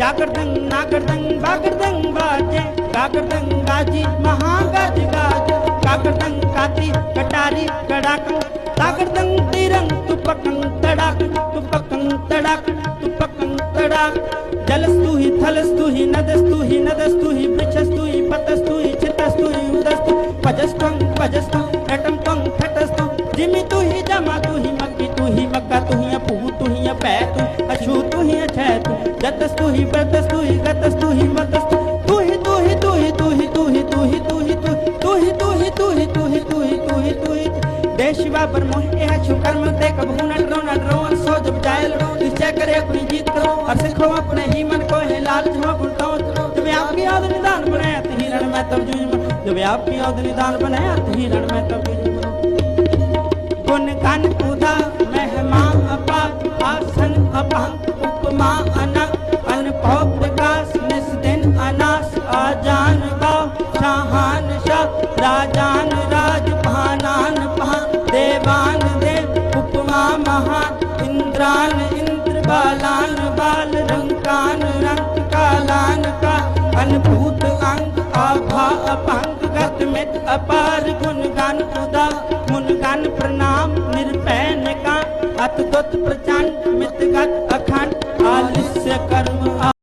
जागरदंग नागरदंग, बागरदंग बाजे। गागरदंग गाजी महागाज गाज गागरदंग काती, कटारी, कड़ाक। तागरदंग तिरंग, तुपकंग तड़ाक। तुपकंग तड़ाक तुपकंग तड़ाक। जलस्तु ही थलस्तु ही नदस्तु ही नदस्तु ही वृक्षस्तु ही पतस्तु ही चितस्तु ही उदस्तु। पजस्त्वं पजस्त्वं ठटं त्वं ठटस्तु जिमि तु ही जमा तु ही मक्की तु ही मक्का तु ही अपूह तु ही अपै तु अशु तु ही अछै तु जतस्तु ही व्रतस्तु ही गतस्तु ही मतस्तु तु ही तु ही तु ही तु ही तु ही तु ही तु ही तु तु ही तु ही तु ही तु ही तु ही तु ही तु ही देश शिवा पर मोह यह छु कर्म दे कब हूँ नट रो नट रो सो जब जायल रो निश्चय करे अपनी जीत करो और सिखो अपने ही मन को है लालच हो गुणता जब आपकी याद निदान बनाया तो हिरण में तब जूझ जब आपकी याद निदान बनाया तो हिरण में तब जूझ अनास आजान शाहान शाह, राजान राज भानान भान देवान देव, उपमा महान, इंद्रान इंद्र, बालान बाल, रंकान रंग, कालान का अनभूत अंग, आभा अपंग गत मित अपार गुण गान उदा मुन गान प्रणाम, निरपैन का अतुत प्रचंड